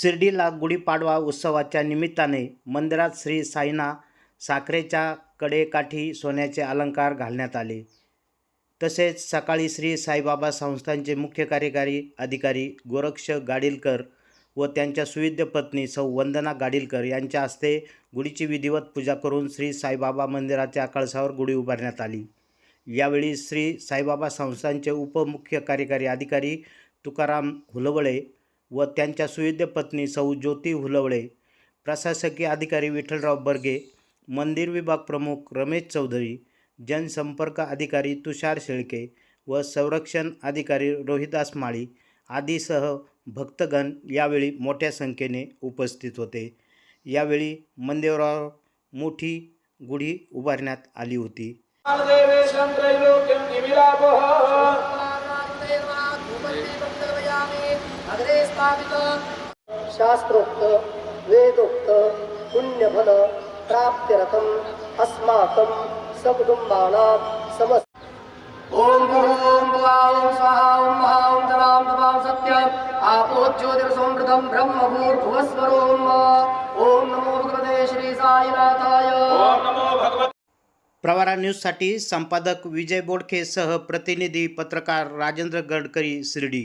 शिर्डीला गुढीपाडवा उत्सवाच्या निमित्ताने मंदिरात श्री साईना साखरेच्या कडेकाठी सोन्याचे अलंकार घालण्यात आले. तसेच सकाळी श्री साईबाबा संस्थांचे मुख्य कार्यकारी अधिकारी गोरक्ष गाडीलकर व त्यांच्या सुविद्य पत्नी सौ वंदना गाडीलकर यांच्या हस्ते गुढीची विधिवत पूजा करून श्री साईबाबा मंदिराच्या कळसावर गुढी उभारण्यात आली. यावेळी श्री साईबाबा संस्थांचे उपमुख्य कार्यकारी अधिकारी तुकाराम हुलवळे व त्यांच्या सुविद्य पत्नी सौ ज्योती हुलवळे प्रशासकीय अधिकारी विठ्ठलराव बर्गे मंदिर विभाग प्रमुख रमेश चौधरी जनसंपर्क अधिकारी तुषार शेळके व संरक्षण अधिकारी रोहिदास माळी आदीसह भक्तगण यावेळी मोठ्या संख्येने उपस्थित होते. यावेळी मंदिरावर मोठी गुढी उभारण्यात आली होती. अग्रे स्थापित। शास्त्रोक्त वेदोक्त पुण्यफल प्राप्त्यर्थम अस्माकं सकुटुंबानां समस्त ॐ ॐ ॐ स्वाहा महा तमां तमां सत्यम् आपो ज्योतिर्संवृतं ब्रह्मभूर्भुवस्वरोम् ॐ नमो भगवते श्री साईनाथाय। ॐ नमो भगवते प्रवारा न्यूजसाठी संपादक विजय बोडखेसह प्रतिनिधी पत्रकार राजेंद्र गडकरी शिर्डी।